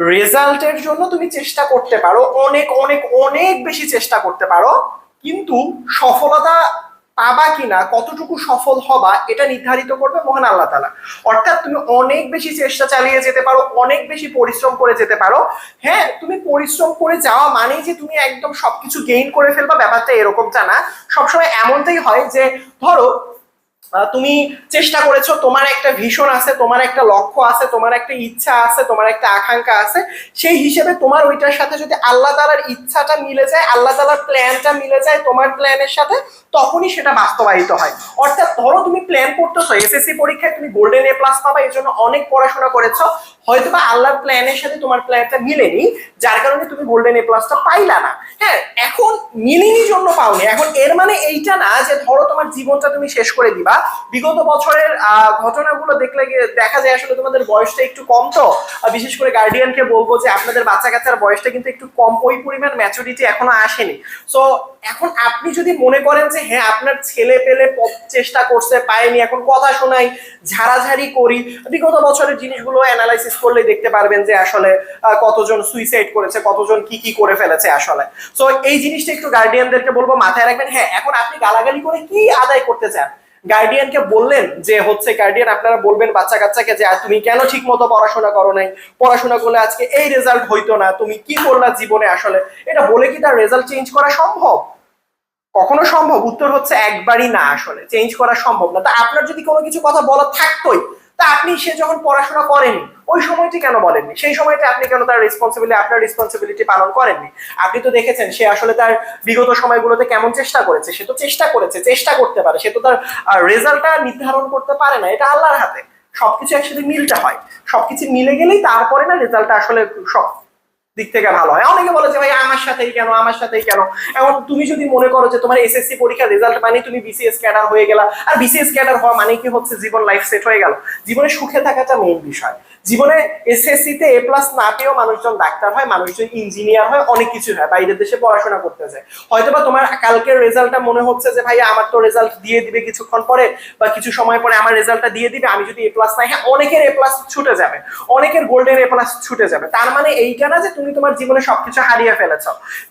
রেজাল্টের জন্য তুমি চেষ্টা করতে পারো, অনেক অনেক অনেক বেশি চেষ্টা করতে পারো, কিন্তু সফলতা পাবা কিনা, কতটুকু সফল হবা, এটা নির্ধারিত করবে মহান আল্লাহ তালা। অর্থাৎ তুমি অনেক বেশি চেষ্টা চালিয়ে যেতে পারো, অনেক বেশি পরিশ্রম করে যেতে পারো। হ্যাঁ তুমি পরিশ্রম করে যাওয়া মানেই যে তুমি একদম সবকিছু গেইন করে ফেলবা, ব্যাপারটা এরকমটা না। সবসময় এমনটাই হয় যে, ধরো তুমি চেষ্টা করেছ, তোমার একটা ভীষণ আছে, তোমার একটা লক্ষ্য আছে, তোমার একটা ইচ্ছা আছে, তোমার একটা আকাঙ্ক্ষা আছে, সেই হিসেবে তোমার ওইটার সাথে যদি আল্লাহ তালার ইচ্ছাটা মিলে যায়, আল্লাহ তালার প্ল্যানটা মিলে যায় তোমার প্ল্যানের সাথে, তখনই সেটা বাস্তবায়িত হয়। অর্থাৎ ধরো তুমি প্ল্যান করতেছো এসএসসি পরীক্ষায় তুমি গোল্ডেন এ প্লাস পাবা এই জন্য অনেক পড়াশোনা করেছ হয়তো বা আল্লাহর প্ল্যানের সাথে তোমার প্ল্যানটা মিলেনি, যার কারণে তুমি গোল্ডেন এ প্লাসটা পাইলা না। হ্যাঁ এখন মিলিনি জন্য পাওনি, এখন এর মানে এইটা না যে ধরো তোমার জীবনটা তুমি শেষ করে দিবা বিগত বছরের ঘটনাগুলো দেখলে দেখা যায় আসলে তোমাদের বয়সটা একটু কম তো। বিশেষ করে গার্ডিয়ানকে বলব যে আপনাদের বাচ্চা কাচ্চার বয়সটা কিন্তু একটু কম। ওই পরিমাণ ম্যাচুরিটি এখনও আসেনি। সো এখন আপনি যদি মনে করেন যে হ্যাঁ আপনার ছেলে পেলে চেষ্টা করছে, পায়নি, এখন কথা শোনাই, ঝাড়াঝাড়ি করি, বিগত বছরের জিনিসগুলো অ্যানালাইসিস করলে দেখতে পারবেন যে আসলে কতজন সুইসাইড করেছে, কতজন কি কি করে ফেলেছে আসলে। সো এই জিনিসটা একটু গার্ডিয়ানদেরকে বলব, মাথায় রাখবেন হ্যাঁ এখন আপনি গালাগালি করে কি আদায় করতে চান? গার্ডিয়ানকে বললেন যে, হচ্ছে গার্ডিয়ান আপনারা বলবেন বাচ্চা কাচ্চাকে যে তুমি কেন ঠিক মতো পড়াশোনা করো নাই? পড়াশোনা করলে আজকে এই রেজাল্ট হইতো না। তুমি কি করলা জীবনে আসলে? এটা বলে কি তার রেজাল্ট চেঞ্জ করা সম্ভব? কখনো সম্ভব? উত্তর হচ্ছে একবারই না আসলে। চেঞ্জ করা সম্ভব না। তা আপনার যদি কোনো কিছু কথা বলা থাকতোই তা আপনি সে যখন পড়াশোনা করেনি ওই সময়টি কেন বলেননি? সেই সময়টা আপনি কেন তার রেসপন্সিবিলিটি আপনার রেসপন্সিবিলিটি পালন করেননি? আপনি তো দেখেছেন, সে আসলে তার বিগত সময়গুলোতে কেমন চেষ্টা করেছে, সে তো চেষ্টা করেছে, চেষ্টা করতে পারে, সে তো তার রেজাল্টটা নির্ধারণ করতে পারে না, এটা আল্লাহর হাতে। সবকিছু একসাথে মিলটা হয়। সবকিছু মিলে গেলেই তারপরে না রেজাল্টটা আসলে সব দিক থেকে ভালো হয়। অনেকে বলে যে, ভাই, আমার সাথেই কেন? আমার সাথেই কেন? এখন তুমি যদি মনে করো যে, তোমার এসএসসি পরীক্ষার রেজাল্ট মানে তুমি বিসিএস ক্যাডার হয়ে গেলা। আর বিসিএস ক্যাডার হওয়া মানে কি হচ্ছে? জীবন লাইফ সেট হয়ে গেল। জীবনে সুখে থাকাটা মেইন বিষয়। জীবনে এসএসসি তে এ প্লাস না পেয়েও মানুষজন ডাক্তার হয়, মানুষজন ইঞ্জিনিয়ার হয়, অনেক কিছু হয়, বাইরের দেশে পড়াশোনা করতে যায়। হয়তোবা তোমার কালকের রেজাল্টটা মনে হচ্ছে যে ভাই আমার তো রেজাল্ট দিয়ে দিবে কিছুক্ষণ পরে বা কিছু সময় পরে আমার রেজাল্টটা দিয়ে দিবে, আমি যদি এ প্লাস নাই হ্যাঁ অনেকের এ প্লাস ছুটে যাবে, অনেকের গোল্ডেন এ প্লাস ছুটে যাবে। তার মানে এইটা না যে তুমি তোমার জীবনে সবকিছু হারিয়ে ফেলেছ।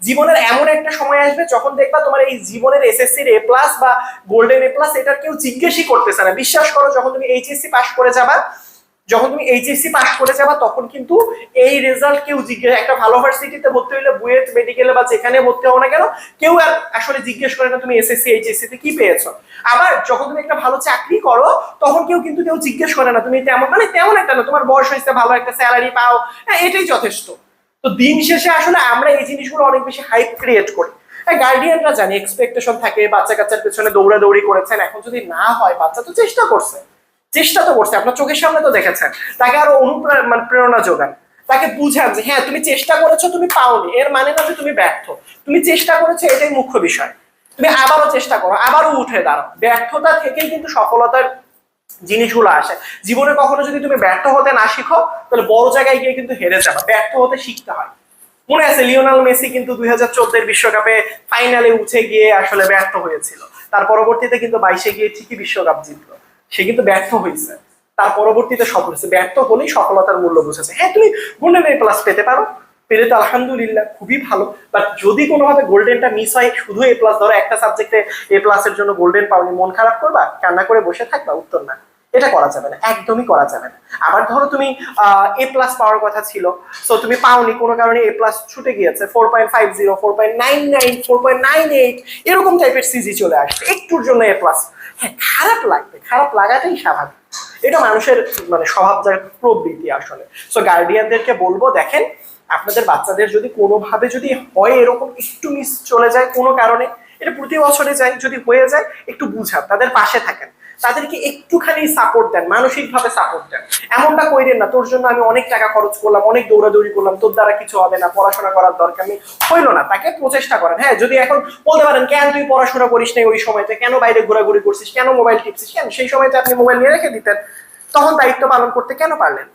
জীবনের এমন একটা সময় আসবে যখন দেখবা তোমার এই জীবনের এসএসসির এ প্লাস বা গোল্ডেন এ প্লাস এটা কেউ জিজ্ঞেসই করতেছে না। বিশ্বাস করো, যখন তুমি এইচএসসি পাস করে যাবা যখন তুমি এইচএসসি পাস করে যাবা, তখন কিন্তু এই রেজাল্ট কেউ জিজ্ঞেস একটা ভালো ভার্সিটিতে ভর্তি হইলে বুয়েট মেডিকেলে বা যেখানে ভর্তি হও না কেন, কেউ আর আসলে জিজ্ঞেস করে না তুমি এসএসসি এইচএসসি তে কি পেয়েছ। আবার যখন তুমি একটা ভালো চাকরি করো, তখন কেউ কিন্তু কেউ জিজ্ঞেস করে না, তুমি তেমন মানে তেমন একটা না, তোমার বয়স হয়েছে, ভালো একটা স্যালারি পাও হ্যাঁ এটাই যথেষ্ট। তো দিন শেষে আসলে আমরা এই জিনিসগুলো অনেক বেশি হাইপ ক্রিয়েট করি। গার্ডিয়ানরা জানি এক্সপেকটেশন থাকে বাচ্চা কাচ্চার পেছনে দৌড়াদৌড়ি করেছেন, এখন যদি না হয়, বাচ্চা তো চেষ্টা করছে। চেষ্টা তো করছে, আপনার চোখের সামনে তো দেখেছেন। তাকে আরও অনুপ্রেরণা মানে প্রেরণা যোগান। তাকে বুঝান যে হ্যাঁ তুমি চেষ্টা করেছ, তুমি পাওনি। এর মানে না যে তুমি ব্যর্থ। তুমি চেষ্টা করেছ, এটাই মুখ্য বিষয়। তুমি আবারও চেষ্টা করো, আবারও উঠে দাঁড়াও। ব্যর্থতা থেকেই কিন্তু সফলতার জিনিসগুলো আসে। জীবনে কখনো যদি তুমি ব্যর্থ হতে না শিখো, তাহলে বড় জায়গায় গিয়ে কিন্তু হেরে যাবে। ব্যর্থ হতে শিখতে হয়। মনে আছে, লিওনাল মেসি কিন্তু দুই হাজার চোদ্দের বিশ্বকাপে ফাইনালে উঠে গিয়ে আসলে ব্যর্থ হয়েছিল। তার পরবর্তীতে কিন্তু বাইশে গিয়ে ঠিকই বিশ্বকাপ জিতলো। সে কিন্তু ব্যর্থ হয়েছে। তার পরবর্তীতে সফল হয়েছে। ব্যর্থ হলেই সফলতার মূল্য বুঝেছে। হ্যাঁ তুমি গোল্ডেন এ প্লাস পেতে পারো। পেলে তো আলহামদুলিল্লাহ, খুবই ভালো। বাট যদি কোনোভাবে গোল্ডেনটা মিস হয়, শুধু এ প্লাস ধরো, একটা সাবজেক্টে এ প্লাসের জন্য গোল্ডেন পাওনি, মন খারাপ করবা? কান্না করে বসে থাকবা? উত্তর না। এটা করা যাবে না, একদমই করা যাবে না। আবার ধরো তুমি এ প্লাস পাওয়ার কথা ছিল সো তুমি পাওনি, কোনো কারণে এ প্লাস ছুটে গিয়েছে four point five zero four point nine nine four point nine eight এরকম টাইপের সিজি চলে আসবে একটুর জন্য এ প্লাস হ্যাঁ খারাপ লাগবে, খারাপ লাগাটাই স্বাভাবিক। এটা মানুষের মানে স্বভাবজাত প্রবৃত্তি আসলে। সো গার্ডিয়ানদেরকে বলব, দেখেন, আপনাদের বাচ্চাদের যদি কোনোভাবে যদি হয় এরকম একটু মিস চলে যায় কোনো কারণে, এটা প্রতি বছরে যায়, যদি হয়ে যায়, একটু বুঝান, তাদের পাশে থাকেন। তাদেরকে একটুখানি সাপোর্ট দেন, মানসিকভাবে সাপোর্ট দেন। এমনটা কইরেন না, তোর জন্য আমি অনেক টাকা খরচ করলাম, অনেক দৌড়াদৌড়ি করলাম, তোর দ্বারা কিছু হবে না, পড়াশোনা করার দরকার নেই। হইল না, তাকে প্রচেষ্টা করেন। হ্যাঁ যদি এখন বলতে পারেন, কেন তুই পড়াশোনা করিস নাই ওই সময়তে? কেন বাইরে ঘোরাঘুরি করছিস? কেন মোবাইল টিপছিস? কেন? সেই সময়তে আপনি মোবাইল নিয়ে রেখে দিতেন। তখন দায়িত্ব পালন করতে কেন পারলেন?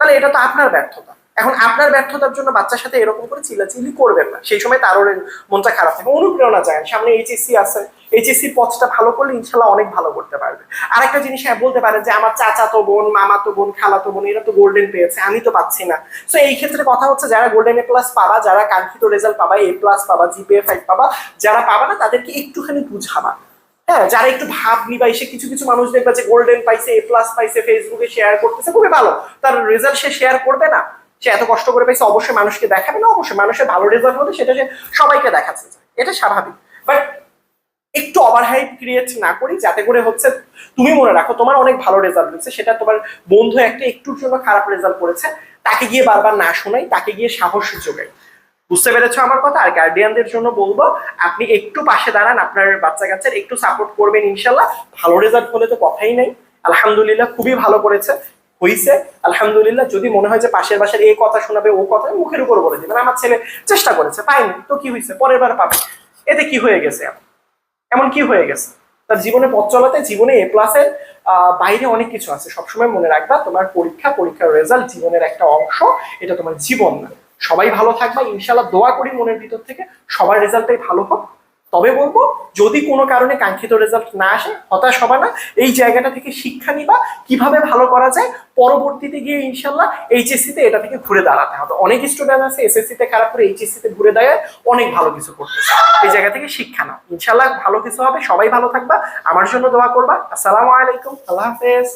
তাহলে এটা তো আপনার ব্যর্থতা। এখন আপনার ব্যর্থতার জন্য বাচ্চার সাথে এরকম করে চিল্লাচিল্লি করবেন না। সেই সময় তারও মনটা খারাপ থাকে, অনুপ্রেরণা যায় সামনে এইচএসসি আছে এইচএসসি পথটা ভালো করলে ইনশাল্লাহ অনেক ভালো করতে পারবে। আরেকটা জিনিস হ্যাঁ বলতে পারে যে আমার চাচা তো বোন মামা তো বোন খালা তো বোন, এরা তো গোল্ডেন পেয়েছে, আমি তো পাচ্ছি না। সো এই ক্ষেত্রে কথা হচ্ছে যারা গোল্ডেন এ প্লাস পাবা, যারা কাঙ্ক্ষিত রেজাল্ট পাবা এ প্লাস পাবা জিপিএ ফাইভ পাবা, যারা পাবা না, তাদেরকে একটুখানি বুঝাবা। হ্যাঁ যারা একটু ভাব নিবা, এসে কিছু কিছু মানুষ দেখবা যে গোল্ডেন পাইছে এ প্লাস পাইছে ফেসবুকে শেয়ার করতেছে, খুবই ভালো। তার রেজাল্ট সে শেয়ার করবে না। সে এত কষ্ট করে পাইছে, অবশ্যই মানুষকে দেখাবে না, অবশ্যই মানুষের ভালো রেজাল্ট হলে সেটা সে সবাইকে দেখাচ্ছে। এটা স্বাভাবিক। বাট একটু ওভারহাইপ ক্রিয়েট না করি, যাতে করে হচ্ছে তুমি মনে রাখো তোমার অনেক ভালো রেজাল্ট হয়েছে, সেটা তোমার বন্ধু একটা একটুর জন্য খারাপ রেজাল্ট করেছে, তাকে গিয়ে বারবার না শোনাই, তাকে গিয়ে সাহস যোগাই। বুঝতে পেরেছ আমার কথা? আর গার্ডিয়ানদের জন্য বলব, আপনি একটু পাশে দাঁড়ান, আপনার বাচ্চা কাচ্চার একটু সাপোর্ট করবেন ইনশাল্লাহ। ভালো রেজাল্ট হলে তো কথাই নাই। আলহামদুলিল্লাহ খুবই ভালো করেছে, হইছে। আলহামদুলিল্লাহ যদি মনে হয় যে পাশের বাসার এই কথা শোনাবে, ও কথা, মুখের উপর বলে দিবেন আমার ছেলে চেষ্টা করেছে পাইনি তো কি হয়েছে পরের বার পাবে। এতে কি হয়ে গেছে? এমন কি হয়ে গেছে? তার জীবনে পথ চলাতে, জীবনে এ প্লাসের বাইরে অনেক কিছু আছে। সবসময় মনে রাখবা, তোমার পরীক্ষা, পরীক্ষার রেজাল্ট জীবনের একটা অংশ, এটা তোমার জীবন না। সবাই ভালো থাকবা ইনশাল্লাহ দোয়া করি মনের ভিতর থেকে, সবার রেজাল্টটাই ভালো হোক। তবে বলব, যদি কোনো কারণে কাঙ্ক্ষিত রেজাল্ট না আসে, হতাশ হবা না, এই জায়গাটা থেকে শিক্ষা নিবা, কীভাবে ভালো করা যায়। পরবর্তীতে গিয়ে ইনশাল্লাহ এইচএসসি তে এটা থেকে ঘুরে দাঁড়াতে হবে। অনেক স্টুডেন্ট আছে এসএসসি তে খারাপ করে এইচএসসি তে ঘুরে দাঁড়ায়, অনেক ভালো কিছু করতেছে। এই জায়গা থেকে শিক্ষা নাও। ইনশাল্লাহ ভালো কিছু হবে, সবাই ভালো থাকবা। আমার জন্য দোয়া করবা। আসসালামু আলাইকুম। আল্লাহ হাফেজ।